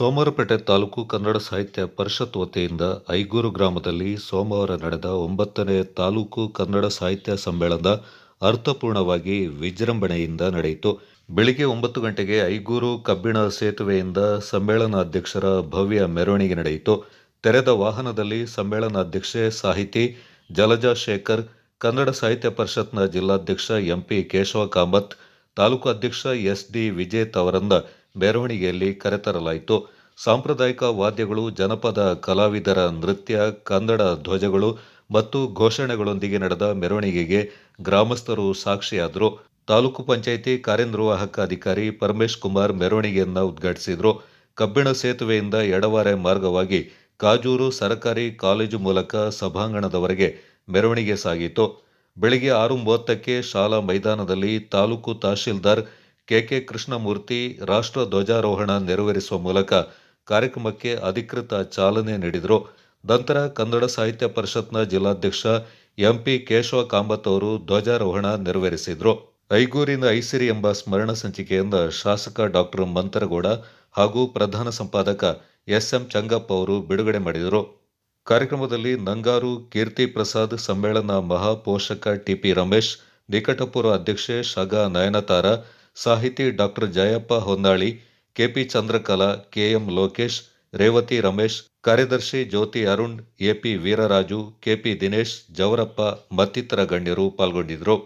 ಸೋಮವಾರಪೇಟೆ ತಾಲೂಕು ಕನ್ನಡ ಸಾಹಿತ್ಯ ಪರಿಷತ್ ವತಿಯಿಂದ ಐಗೂರು ಗ್ರಾಮದಲ್ಲಿ ಸೋಮವಾರ ನಡೆದ ಒಂಬತ್ತನೇ ತಾಲೂಕು ಕನ್ನಡ ಸಾಹಿತ್ಯ ಸಮ್ಮೇಳನ ಅರ್ಥಪೂರ್ಣವಾಗಿ ವಿಜೃಂಭಣೆಯಿಂದ ನಡೆಯಿತು. ಬೆಳಿಗ್ಗೆ ಒಂಬತ್ತು ಗಂಟೆಗೆ ಐಗೂರು ಕಬ್ಬಿಣ ಸೇತುವೆಯಿಂದ ಸಮ್ಮೇಳನಾಧ್ಯಕ್ಷರ ಭವ್ಯ ಮೆರವಣಿಗೆ ನಡೆಯಿತು. ತೆರೆದ ವಾಹನದಲ್ಲಿ ಸಮ್ಮೇಳನಾಧ್ಯಕ್ಷೆ ಸಾಹಿತಿ ಜಲಜಾ ಶೇಖರ್ ಕನ್ನಡ ಸಾಹಿತ್ಯ ಪರಿಷತ್ನ ಜಿಲ್ಲಾಧ್ಯಕ್ಷ ಎಂಪಿ ಕೇಶವ ಕಾಮತ್ ತಾಲೂಕು ಅಧ್ಯಕ್ಷ ಎಸ್ ಡಿ ವಿಜೇತ್ ಅವರನ್ನ ಮೆರವಣಿಗೆಯಲ್ಲಿ ಕರೆತರಲಾಯಿತು. ಸಾಂಪ್ರದಾಯಿಕ ವಾದ್ಯಗಳು, ಜನಪದ ಕಲಾವಿದರ ನೃತ್ಯ, ಕನ್ನಡ ಧ್ವಜಗಳು ಮತ್ತು ಘೋಷಣೆಗಳೊಂದಿಗೆ ನಡೆದ ಮೆರವಣಿಗೆಗೆ ಗ್ರಾಮಸ್ಥರು ಸಾಕ್ಷಿಯಾದರು. ತಾಲೂಕು ಪಂಚಾಯಿತಿ ಕಾರ್ಯನಿರ್ವಾಹಕ ಅಧಿಕಾರಿ ಪರಮೇಶ್ ಕುಮಾರ್ ಮೆರವಣಿಗೆಯನ್ನು ಉದ್ಘಾಟಿಸಿದರು. ಕಬ್ಬಿಣ ಸೇತುವೆಯಿಂದ ಎಡವಾರೆ ಮಾರ್ಗವಾಗಿ ಕಾಜೂರು ಸರಕಾರಿ ಕಾಲೇಜು ಮೂಲಕ ಸಭಾಂಗಣದವರೆಗೆ ಮೆರವಣಿಗೆ ಸಾಗಿತು. ಬೆಳಿಗ್ಗೆ ಆರು ಮೂವತ್ತಕ್ಕೆ ಶಾಲಾ ಮೈದಾನದಲ್ಲಿ ತಾಲೂಕು ತಹಶೀಲ್ದಾರ್ ಕೆಕೆ ಕೃಷ್ಣಮೂರ್ತಿ ರಾಷ್ಟ್ರ ಧ್ವಜಾರೋಹಣ ನೆರವೇರಿಸುವ ಮೂಲಕ ಕಾರ್ಯಕ್ರಮಕ್ಕೆ ಅಧಿಕೃತ ಚಾಲನೆ ನೀಡಿದರು. ನಂತರ ಕನ್ನಡ ಸಾಹಿತ್ಯ ಪರಿಷತ್ನ ಜಿಲ್ಲಾಧ್ಯಕ್ಷ ಎಂಪಿ ಕೇಶವ ಕಾಂಬತ್ ಅವರು ಧ್ವಜಾರೋಹಣ ನೆರವೇರಿಸಿದರು. ಐಗೂರಿನ ಐಸಿರಿ ಎಂಬ ಸ್ಮರಣ ಸಂಚಿಕೆಯಿಂದ ಶಾಸಕ ಡಾಕ್ಟರ್ ಮಂತರಗೌಡ ಹಾಗೂ ಪ್ರಧಾನ ಸಂಪಾದಕ ಎಸ್ಎಂ ಚಂಗಪ್ಪ ಅವರು ಬಿಡುಗಡೆ ಮಾಡಿದರು. ಕಾರ್ಯಕ್ರಮದಲ್ಲಿ ನಂಗಾರು ಕೀರ್ತಿ ಪ್ರಸಾದ್ ಸಮ್ಮೇಳನ ಮಹಾಪೋಷಕ ಟಿಪಿ ರಮೇಶ್ ನಿಕಟಪೂರ್ವ ಅಧ್ಯಕ್ಷೆ ಶಗಾ ನಯನತಾರ ಸಾಹಿತಿ doctor Jayappa Honnali K P Chandrakala, K M Lokesh, Revathi Ramesh, ಕಾರ್ಯದರ್ಶಿ Jyothi Arun, A P Veeraraju, K P Dinesh, Javarappa ಮತ್ತಿತರ ಗಣ್ಯರು ಪಾಲ್ಗೊಂಡಿದ್ದರು.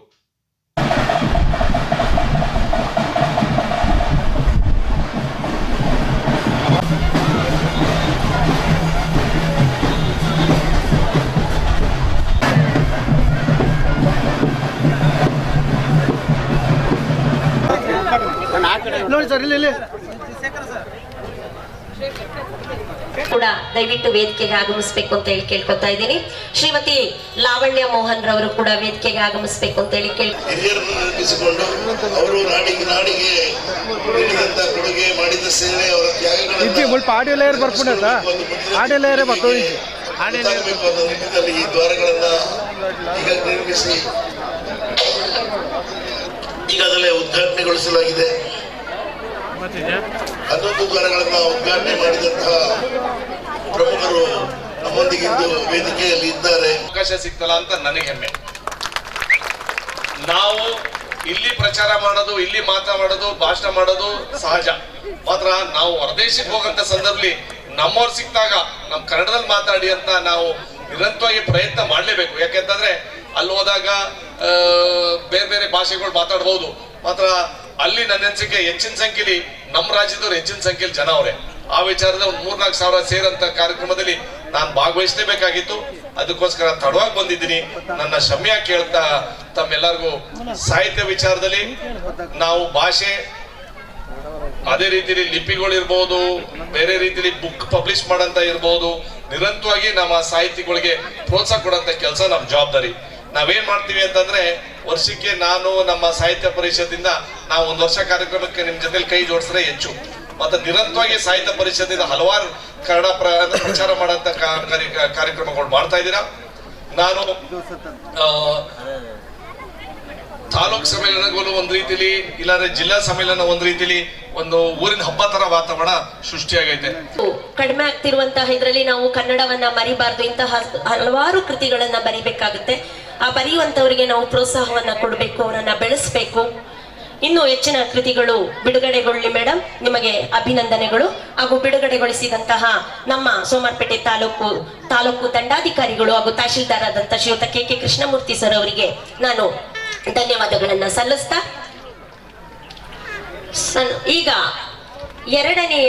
ಸರ್ ಇಲ್ಲಿ ಕೂಡ ದಯವಿಟ್ಟು ವೇದಿಕೆಗೆ ಆಗಮಿಸ್ಬೇಕು ಅಂತ ಹೇಳಿ ಕೇಳ್ಕೊತಾ ಇದ್ದೀನಿ. ಶ್ರೀಮತಿ ಲಾವಣ್ಯ ಮೋಹನ್ ರವರು ಕೂಡ ವೇದಿಕೆಗೆ ಆಗಮಿಸ್ಬೇಕು ಅಂತ ಹೇಳಿ ಕೇಳಿ ಅವರು ನಾಡಿಗೆ ನಾಡಿಗೆ ನೀಡಿದಂತ ಕೊಡುಗೆ ಮಾಡಿದ ಸೇವೆ ಅವರ ತ್ಯಾಗಗಳನ್ನು ಇಜ್ಜಿ ಮುಲ್ಪ ಆಡಿಯೋ ಲೇಯರ್ ಬರ್ಕೊಂಡ ಆಡಿಯೋ ಲೇಯರ್ ಬರ್ತದೆ ಇಜ್ಜಿ. ಗೊತ್ತಾಗಬೇಕು ನಿಟ್ಟಿನಲ್ಲಿ ಈ ದ್ವಾರಗಳನ್ನ ಈಗ ನಿರ್ಮಿಸಿ ಈಗಾಗಲೇ ಉದ್ಘಾಟನೆಗೊಳಿಸಲಾಗಿದೆ. ಹನ್ನೊಂದು ದ್ವಾರಗಳನ್ನ ಉದ್ಘಾಟನೆ ಮಾಡಿದಂತಹ ಪ್ರಮುಖರು ನಮ್ಮೊಂದಿಗಿಂದು ವೇದಿಕೆಯಲ್ಲಿ ಇದ್ದಾರೆ. ಅವಕಾಶ ಸಿಗ್ತಲ್ಲ ಅಂತ ನನಗೆ ಹೆಮ್ಮೆ. ನಾವು ಇಲ್ಲಿ ಪ್ರಚಾರ ಮಾಡೋದು ಇಲ್ಲಿ ಮಾತನಾಡೋದು ಭಾಷಣ ಮಾಡೋದು ಸಹಜ. ಮಾತ್ರ ನಾವು ಹೊರದೇಶಕ್ಕೆ ಹೋಗಂತ ಸಂದರ್ಭದಲ್ಲಿ ನಮ್ಮವ್ರು ಸಿಕ್ತಾಗ ನಮ್ ಕನ್ನಡದಲ್ಲಿ ಮಾತಾಡಿ ಅಂತ ನಾವು ನಿರಂತರವಾಗಿ ಪ್ರಯತ್ನ ಮಾಡಲೇಬೇಕು. ಯಾಕೆಂತಂದ್ರೆ ಅಲ್ಲಿ ಹೋದಾಗ ಬೇರೆ ಬೇರೆ ಭಾಷೆಗಳು ಮಾತಾಡ್ಬೋದು. ಮಾತ್ರ ಅಲ್ಲಿ ನನ್ನ ಅನಿಸಿಕೆ ಹೆಚ್ಚಿನ ಸಂಖ್ಯೆಲಿ ನಮ್ಮ ರಾಜ್ಯದವ್ರು ಹೆಚ್ಚಿನ ಸಂಖ್ಯೆಲಿ ಜನ ಅವರೇ. ಆ ವಿಚಾರದಲ್ಲಿ ಒಂದು ಮೂರ್ನಾಲ್ಕು ಸಾವಿರ ಸೇರಂತ ಕಾರ್ಯಕ್ರಮದಲ್ಲಿ ನಾನು ಭಾಗವಹಿಸಲೇಬೇಕಾಗಿತ್ತು ಅದಕ್ಕೋಸ್ಕರ ತಡವಾಗಿ ಬಂದಿದ್ದೀನಿ. ನನ್ನ ಶಮ್ಯ ಕೇಳ್ತಾ ತಮ್ಮೆಲ್ಲರಿಗೂ ಸಾಹಿತ್ಯ ವಿಚಾರದಲ್ಲಿ ನಾವು ಭಾಷೆ ಅದೇ ರೀತಿಲಿ ಲಿಪಿಗಳಿರ್ಬೋದು ಬೇರೆ ರೀತಿಲಿ ಬುಕ್ ಪಬ್ಲಿಷ್ ಮಾಡಂತ ಇರ್ಬೋದು, ನಿರಂತರವಾಗಿ ನಮ್ಮ ಸಾಹಿತಿಗಳಿಗೆ ಪ್ರೋತ್ಸಾಹ ಕೊಡಂತ ಕೆಲಸ ನಮ್ಮ ಜವಾಬ್ದಾರಿ. ನಾವೇನ್ ಮಾಡ್ತೀವಿ ಅಂತಂದ್ರೆ ವರ್ಷಕ್ಕೆ ನಾನು ನಮ್ಮ ಸಾಹಿತ್ಯ ಪರಿಷತ್ತಿಂದ ನಾವು ಒಂದು ವರ್ಷ ಕಾರ್ಯಕ್ರಮಕ್ಕೆ ನಿಮ್ ಜೊತೆಲಿ ಕೈ ಜೋಡಿಸಿದ್ರೆ ಹೆಚ್ಚು. ಮತ್ತೆ ನಿರಂತರವಾಗಿ ಸಾಹಿತ್ಯ ಪರಿಷತ್ತಿಂದ ಹಲವಾರು ಕನ್ನಡ ಪ್ರ- ಪ್ರಚಾರ ಮಾಡಂತ ಕಾರ್ಯಕ್ರಮಗಳು ಮಾಡ್ತಾ ಇದ್ದೀರಾ. ನಾನು ತಾಲೂಕ್ ಸಮ್ಮೇಳನಗಳು ಒಂದು ರೀತಿಲಿ, ಇಲ್ಲಾಂದ್ರೆ ಜಿಲ್ಲಾ ಸಮ್ಮೇಳನ ಒಂದು ರೀತಿಲಿ ಒಂದು ಊರಿನ ಹಬ್ಬ ತರ ವಾತಾವರಣ ಸೃಷ್ಟಿಯಾಗೈತೆ. ಕಡಿಮೆ ಆಗ್ತಿರುವಂತಹ ಇದರಲ್ಲಿ ನಾವು ಕನ್ನಡವನ್ನ ಮರಿಬಾರ್ದು. ಇಂತಹ ಹಲವಾರು ಕೃತಿಗಳನ್ನ ಬರಿಬೇಕಾಗುತ್ತೆ. ಆ ಬರೆಯುವಂತವರಿಗೆ ನಾವು ಪ್ರೋತ್ಸಾಹವನ್ನ ಕೊಡಬೇಕು, ಅವರನ್ನ ಬೆಳೆಸಬೇಕು. ಇನ್ನು ಹೆಚ್ಚಿನ ಕೃತಿಗಳು ಬಿಡುಗಡೆಗೊಳ್ಳಿ ಮೇಡಮ್ ನಿಮಗೆ ಅಭಿನಂದನೆಗಳು. ಹಾಗೂ ಬಿಡುಗಡೆಗೊಳಿಸಿದಂತಹ ನಮ್ಮ ಸೋಮಾರ್ಪೇಟೆ ತಾಲೂಕು ತಾಲೂಕು ದಂಡಾಧಿಕಾರಿಗಳು ಹಾಗೂ ತಹಶೀಲ್ದಾರ್ ಆದಂತಹ ಶ್ರೀಯುತ ಕೆ ಕೆ ಕೃಷ್ಣಮೂರ್ತಿ ಸರ್ ಅವರಿಗೆ ನಾನು ಧನ್ಯವಾದಗಳನ್ನ ಸಲ್ಲಿಸ್ತಾ ಈಗ ಎರಡನೇ